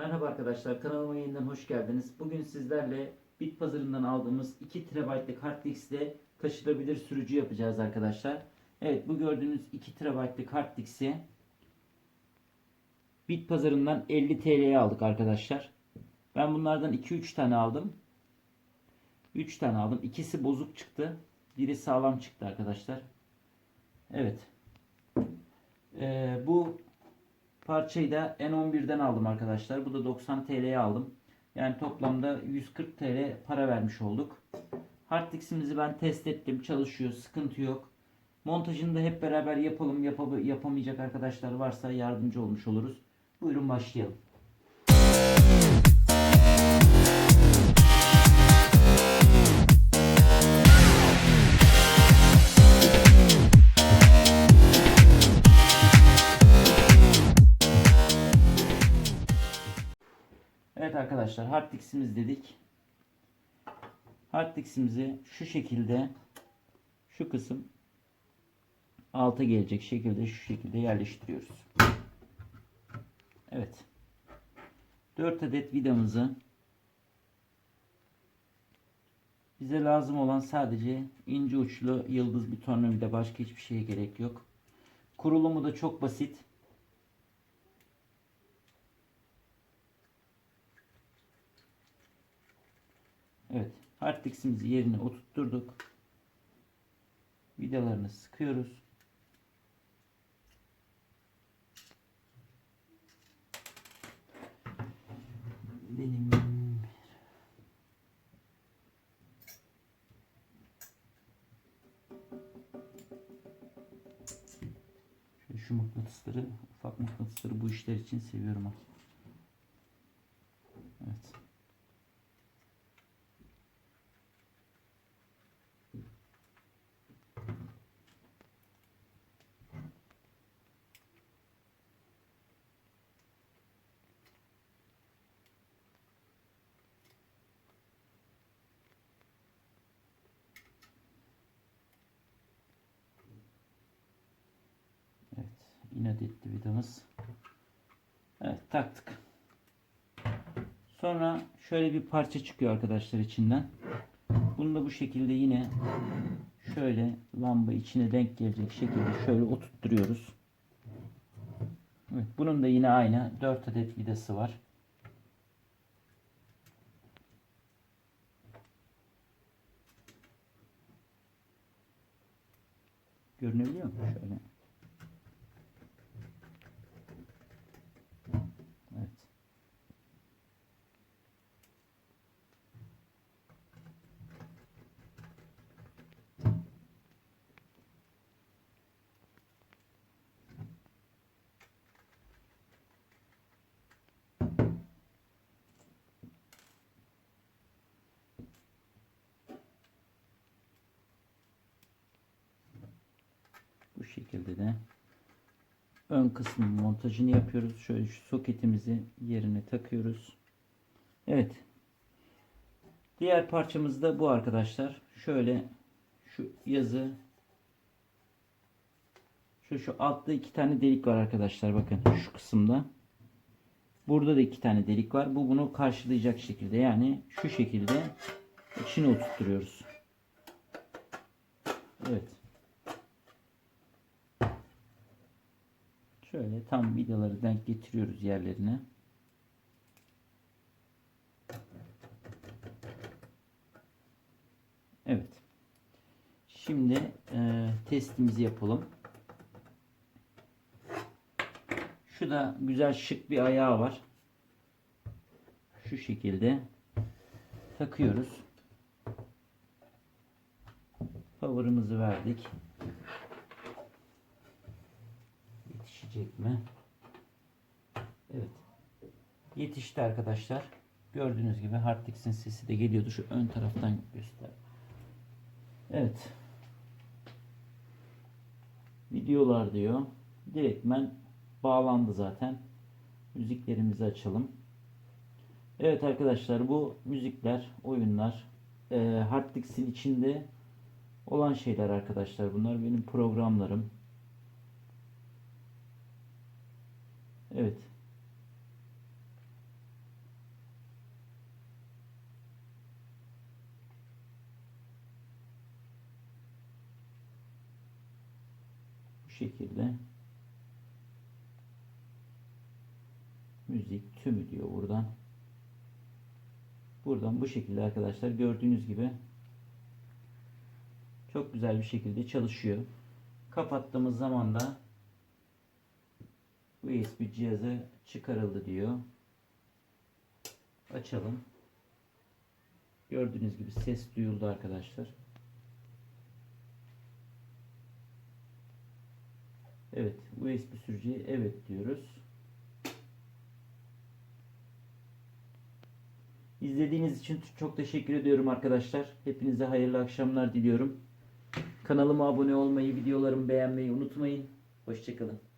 Merhaba arkadaşlar kanalıma yeniden hoş geldiniz. Bugün sizlerle Bit pazarından aldığımız 2 TB'lık hard disk ile taşınabilir sürücü yapacağız arkadaşlar. Evet bu gördüğünüz 2 TB'lık hard diski Bit pazarından 50 TL'ye aldık arkadaşlar. Ben bunlardan 2-3 tane aldım. 3 tane aldım. İkisi bozuk çıktı. Biri sağlam çıktı arkadaşlar. Evet. Ee, bu parçayı da N11'den aldım arkadaşlar. Bu da 90 TL'ye aldım. Yani toplamda 140 TL para vermiş olduk. Hard diskimizi ben test ettim. Çalışıyor. Sıkıntı yok. Montajını da hep beraber yapalım. Yapab- yapamayacak arkadaşlar varsa yardımcı olmuş oluruz. Buyurun başlayalım. Arkadaşlar hard dedik. Hard şu şekilde şu kısım alta gelecek şekilde şu şekilde yerleştiriyoruz. Evet. 4 adet vidamızı bize lazım olan sadece ince uçlu yıldız bir tornavida başka hiçbir şeye gerek yok. Kurulumu da çok basit. Evet. Hard diskimizi yerine oturtturduk. Vidalarını sıkıyoruz. Benim şu mıknatısları, ufak mıknatısları bu işler için seviyorum ha. Evet. Evet, inat etti vidamız. Evet, taktık. Sonra şöyle bir parça çıkıyor arkadaşlar içinden. Bunu da bu şekilde yine şöyle lamba içine denk gelecek şekilde şöyle oturtturuyoruz. Evet, bunun da yine aynı 4 adet vidası var. Görünebiliyor mu? Şöyle. Evet. Bu şekilde de ön kısmın montajını yapıyoruz. Şöyle şu soketimizi yerine takıyoruz. Evet. Diğer parçamız da bu arkadaşlar. Şöyle şu yazı şu şu altta iki tane delik var arkadaşlar bakın şu kısımda. Burada da iki tane delik var. Bu bunu karşılayacak şekilde yani şu şekilde içine oturtturuyoruz. Evet. Şöyle tam vidaları denk getiriyoruz yerlerine. Evet. Şimdi e, testimizi yapalım. Şu da güzel şık bir ayağı var. Şu şekilde takıyoruz. Power'ımızı verdik. Yetişecek mi? Evet. Yetişti arkadaşlar. Gördüğünüz gibi hard disk'in sesi de geliyordu. Şu ön taraftan göster. Evet. Videolar diyor. Direktmen bağlandı zaten. Müziklerimizi açalım. Evet arkadaşlar bu müzikler, oyunlar e, hard disk'in içinde olan şeyler arkadaşlar. Bunlar benim programlarım. Evet. Bu şekilde müzik tümü diyor buradan. Buradan bu şekilde arkadaşlar gördüğünüz gibi çok güzel bir şekilde çalışıyor. Kapattığımız zaman da USB cihazı çıkarıldı diyor. Açalım. Gördüğünüz gibi ses duyuldu arkadaşlar. Evet, USB sürücüye evet diyoruz. İzlediğiniz için çok teşekkür ediyorum arkadaşlar. Hepinize hayırlı akşamlar diliyorum. Kanalıma abone olmayı, videolarımı beğenmeyi unutmayın. Hoşçakalın.